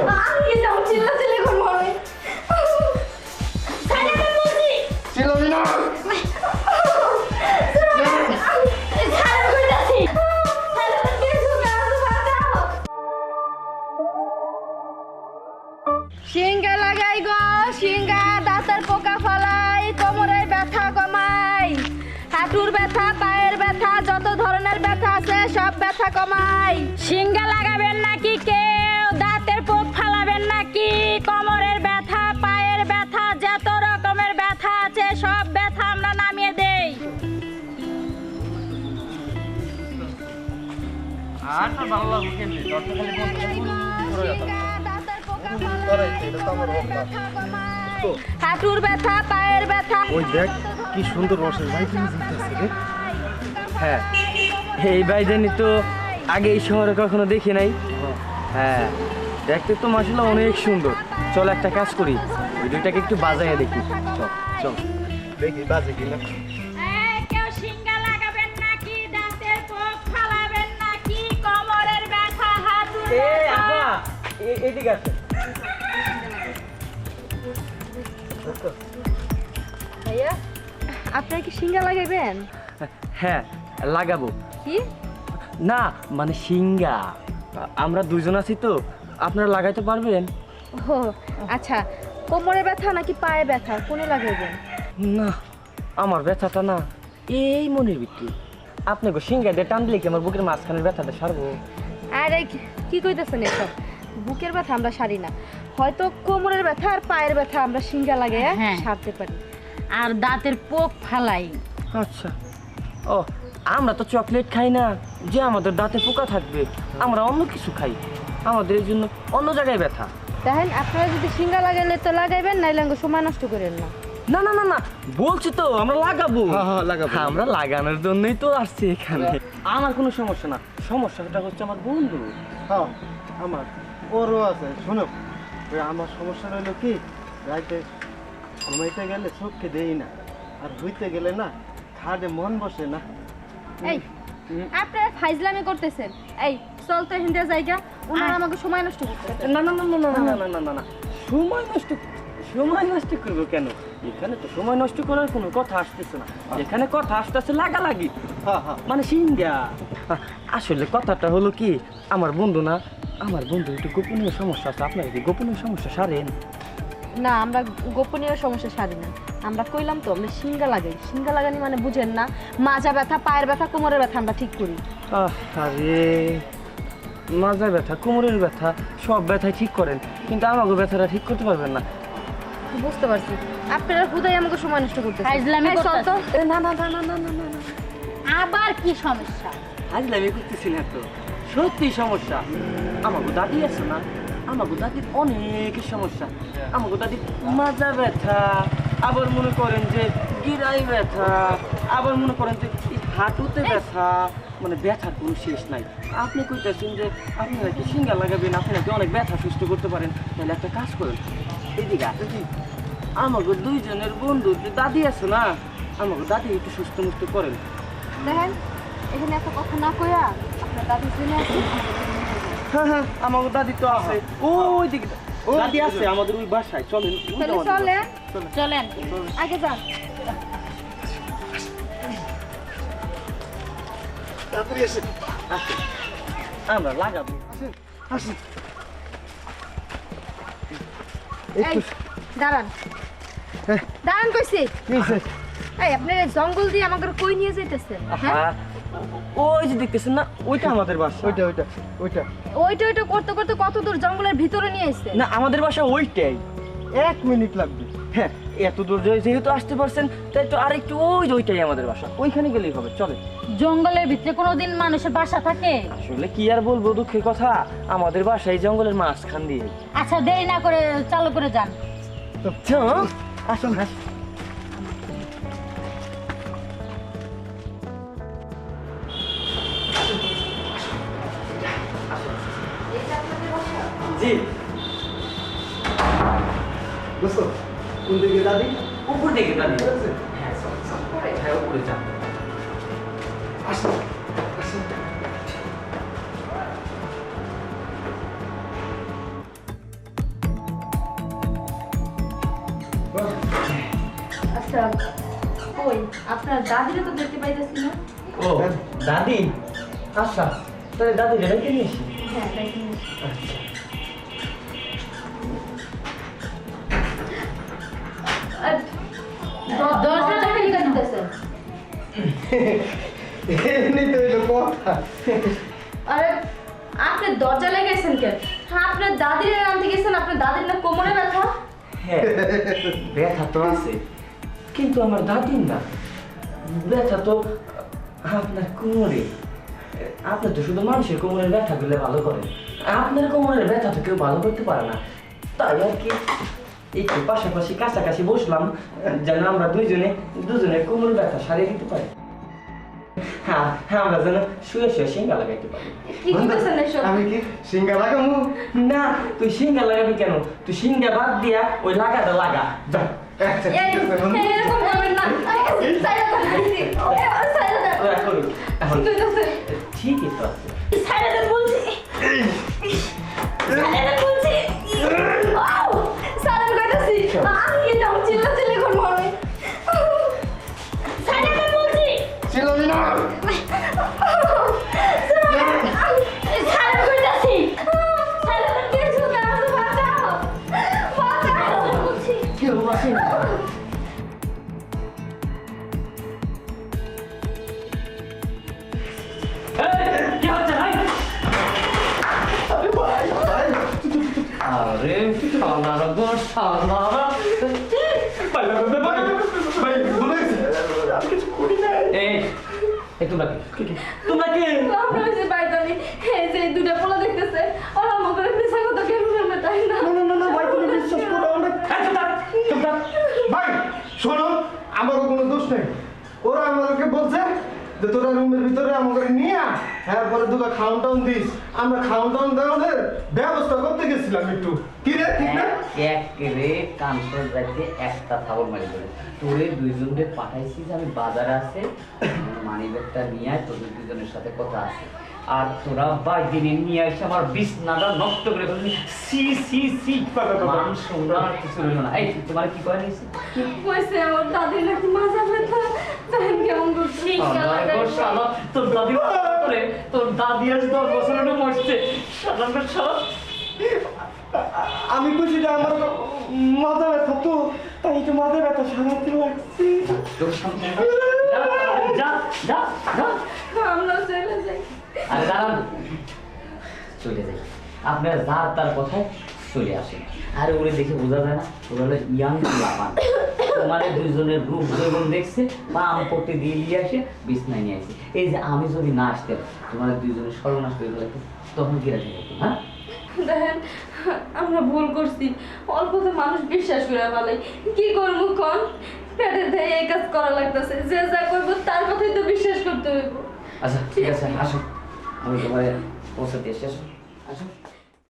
আমি এসব চিল্লাচিল্লি করব আমি। চিল্লাবি না। সিঙ্গা লাগাই গো সিঙ্গা দাঁতের পোকা ফলাই কোমরে ব্যথা কমাই। হাঁটুর ব্যথা পায়ের ব্যথা যত ধরনের ব্যথা আছে সব ব্যথা কমাই। সিঙ্গা লাগাবেন নাকি কেউ? আর তো ভালো লাগবে কেমনি দরজা খালি বন্ধ করে দিতাম। দাঁতের পোকা করাই তো, এটা তো আমার অভ্যাস। তো। হাঁটুর ব্যথা পায়ের ব্যথা ওই দেখ কি সুন্দর রসের ভাই তুমি রে হ্যাঁ এই বাইজানি তো আগে এই শহরে কখনো দেখি নাই হ্যাঁ দেখতে তো মাসাল্লাহ অনেক সুন্দর চল একটা কাজ করি ভিডিওটাকে একটু বাজাইয়া দেখি চল চল দেখি বাজে কিনা এদিকে আছে ভাইয়া আপনারা কি সিঙ্গা লাগাবেন হ্যাঁ লাগাবো। কি? না মানে সিঙ্গা। আমরা দুজন আছি তো আপনারা লাগাইতে পারবেন? ও আচ্ছা কোমরে ব্যথা নাকি পায়ে ব্যথা? কোনে লাগাইবেন? না আমার ব্যথাটা না এই মনের ভিত্তি আপনি গো সিঙ্গা দিয়ে টান দিলে কি আমার বুকের মাঝখানের ব্যথাটা সারবো? আরে কি- কি কইতেছেন এসব? বুকের ব্যথা আমরা সারি না। হয়তো কোমরের ব্যথা আর পায়ের ব্যথা আমরা সিঙ্গা লাগে হ্যাঁ। সারতে পারি। আর দাঁতের পোক ফালাই। আচ্ছা। ও আমরা তো চকলেট খাই না যে আমাদের দাঁতে পোকা থাকবে আমরা অন্য কিছু খাই। আমাদের এই জন্য অন্য জায়গায় ব্যথা। দেখেন আপনারা যদি সিঙ্গা লাগাইলে তো লাগাইবেন নাইলে আমাকে সময় নষ্ট করেন না। না না না না বলছি তো আমরা লাগাবো হ্যাঁ, হ্যাঁ, লাগাবো। আমরা লাগানোর জন্যই তো আসছি এখানে আমার কোনো সমস্যা না সমস্যাটা হচ্ছে আমার বন্ধু হ্যাঁ আমার ওরও আছে শোনো আমার সমস্যা রইল কি রাইতে ঘুমাইতে গেলে চোখকে দেই না আর হইতে গেলে না খাটে মন বসে না এই আপনারা ফাইজলামি করতেছেন এই চল তো হিন্দে জায়গা ওনারা আমাকে সময় নষ্ট করতেছে না না না না না না না না না না সময় নষ্ট সময় নষ্ট করব কেন? এখানে তো সময় নষ্ট করার কোনো কথা আসতেছে না। এখানে কথা আসতে আসতেছে লাগালাগি। হ্যাঁ হ্যাঁ। মানে সিঙ্গা। আসলে কথাটা হলো কি আমার বন্ধু না আমার বন্ধু একটু গোপনীয় সমস্যা আছে। আপনার কি গোপনীয় সমস্যা সারেন? না আমরা গোপনীয় সমস্যা সারি না। আমরা কইলাম তো আমরা সিঙ্গা লাগাই। সিঙ্গা লাগানি মানে বুঝেন না মাজা ব্যথা পায়ের ব্যথা কোমরের ব্যথা আমরা ঠিক করি। আরে মাজা ব্যথা কোমরের ব্যথা সব ব্যথাই ঠিক করেন। কিন্তু আমাকে ব্যথাটা ঠিক করতে পারবেন না। বুঝতে পারছি। আপনারা হুদাই আমাকে সময় নষ্ট করতেছেন। ফাইজলামি এই, চল তো। করতেছে। না না না না না না না আবার কি সমস্যা? হাজলামি করতেছি না তো। সত্যি সমস্যা। আমাকে দাদি আছে না? আমাকে দাদির অনেক সমস্যা। আমাকে দাদির মাজা ব্যথা আবার মনে করেন যে গিরাই ব্যথা আবার মনে করেন যে হাঁটুতে ব্যথা মানে ব্যথার কোনো শেষ নাই। আপনি কইতেছেন যে আপনি নাকি সিঙ্গা লাগাবেন আপনি নাকি অনেক ব্যথা সুস্থ করতে পারেন। তাহলে একটা কাজ করেন। এদিকে আছে কি আমাকে দুইজনের বন্ধু যে দাদি আছে না? আমাকে দাদি একটু সুস্থ মুস্থ করেন। দেখেন এখানে একটা কথা না কইয়া আপনার দাদি শুনে আছে হ্যাঁ হ্যাঁ আমাদের দাদি তো আছে। ওই দিকে দাদি আছে আমাদের ওই বাসায়। চলেন ওই তাহলে চলেন। আগে যান। আমরা লাগাবো। আসুন এই দাঁড়ান। হ্যাঁ। দাঁড়ান কইছি। কি এই আপনার জঙ্গল দিয়ে আমাকে কই নিয়ে যাইতেছেন হ্যাঁ হ্যাঁ? ওই যে দেখতেছেন না ওইটা আমাদের বাসা। ওইটা ওইটা ওইটা। ওইটা ওইটা করতে করতে কত দূর জঙ্গলের ভিতরে নিয়ে এসছে না আমাদের বাসা ওইটাই। এক মিনিট লাগবে। হ্যাঁ এত দূর যেহেতু আসতে পারছেন তাই তো আরেকটু ওই ওইটাই আমাদের বাসা। ওইখানে গেলেই হবে চলে। জঙ্গলের ভিতরে কোনোদিন মানুষের বাসা থাকে? আসলে কি আর বলব দুঃখের কথা আমাদের বাসা এই জঙ্গলের মাঝখান দিয়ে। আচ্ছা দেরি না করে চালু করে যান। আচ্ছা আসুন আসুন। জি। বুঝছ কোন দিকে যাবি? উপর দিকে যাবি। হ্যাঁ, হ্যাঁ, আচ্ছা কই? আপনার দাদিরে তো দেখতে পাইতেছি না। ও দাদি? আচ্ছা তাহলে দাদি রে ডাকে হ্যাঁ ডাকে আচ্ছা। তো কথা আরে, আপনি দরজা লেগেছেন কেন? হ্যাঁ আপনার দাদির গেছেন, আপনার দাদির না কোমরে ব্যথা? হ্যাঁ ব্যথা তো আছে, কিন্তু আমার দাদির না। ব্যথা তো আপনার কোমরে। তো শুধু মানুষের কোমরের ব্যথা গুলো ভালো করে আপনার কোমরের ব্যথা তো কেউ ভালো করতে পারে না। তাই আর কি, একটু পাশাপাশি কাছাকাছি বসলাম, যেন আমরা দুইজনে দুজনের কোমর ব্যথা সারিয়ে দিতে পারি। হ্যাঁ হ্যাঁ আমরা যেন শুয়ে শুয়ে সিঙ্গা লাগাইতে পারি। আমি কি সিঙ্গা না তুই সিঙ্গা লাগাবি কেন? তুই সিঙ্গা বাদ দিয়া ওই লাগাটা লাগা। যা। আচ্ছা, আরে সালারা গো সালারা। ভাই, ভুলে গেছি। আমি কিছু করি নাই। এই তোমরা কি? তোমরা কি? আমরা যে বাইদানি এই যে দুটা পোলা দেখতেছে ওরা আমাকে পিছা কথা কেন বলবে তাই না না, না, না, না, ভাই, তুমি বিশ্বাস করো, আমরা- এই, তোমরা তোমরা ভাই, শোনো, আমারও কোনো দোষ নেই ওরা আমাদেরকে বলছে যে তোরা রুমের ভিতরে আমাকে নিয়ে আয়। হ্যাঁ পরে দুটো খাওয়ান টাউন দিস। আমরা খাওয়ান টাউন দেওয়ার ব্যবস্থা করতে গেছিলাম একটু। কি রে ঠিক না? এক রে কানসর রাইতে একটা থাবল মারি বলে তোরে দুইজনকে পাঠাইছি যে আমি বাজারে আছে মানি ব্যাগটা নিয়ে আয় তোদের দুজনের সাথে কথা আছে। আর তোরা বাই দিনে নিয়ে এসে আমার বিছনাটা নষ্ট করে ফেলবি। সি সি সি। মান সম্মান কিছু রইল না। এই তোমার কি করে নিয়েছি কইছে আমার দাদি নাকি মাজা ব্যথা? তোর দাদি করে তোর দাদি আজ দশ বছর মরছে? সাধারণ সব আমি খুশি যে আমার মাথা ব্যথা তো তাই একটু মাথা ব্যথা সারাতে লাগছে। তোর যা যা যা। আমরা চলে যাই। আরে চলে যাই। আপনারা যার তার কথায় চলে আসে। আর ওরে দেখে বোঝা যায় না ওরা হলো ইয়াং লাভান তোমাদের দুইজনের রূপ যৌবন দেখছে বা আম পড়তে দিয়ে নিয়ে আসে বিছনায় নিয়ে আসে। এই যে আমি যদি না আসতেন তোমাদের দুইজনের সর্বনাশ হয়ে গেলে তখন কি রাখি হ্যাঁ? দেখেন আমরা ভুল করছি। অল্পতে মানুষ বিশ্বাস করে ফেলে। কি করব কন? পেটে দেয় এই কাজ করা লাগতেছে। যে যা করব তার কথাই তো বিশ্বাস করতে হইব। আচ্ছা ঠিক আছে আসো। আমি তোমার পৌঁছাতে এসে আসো। আসো।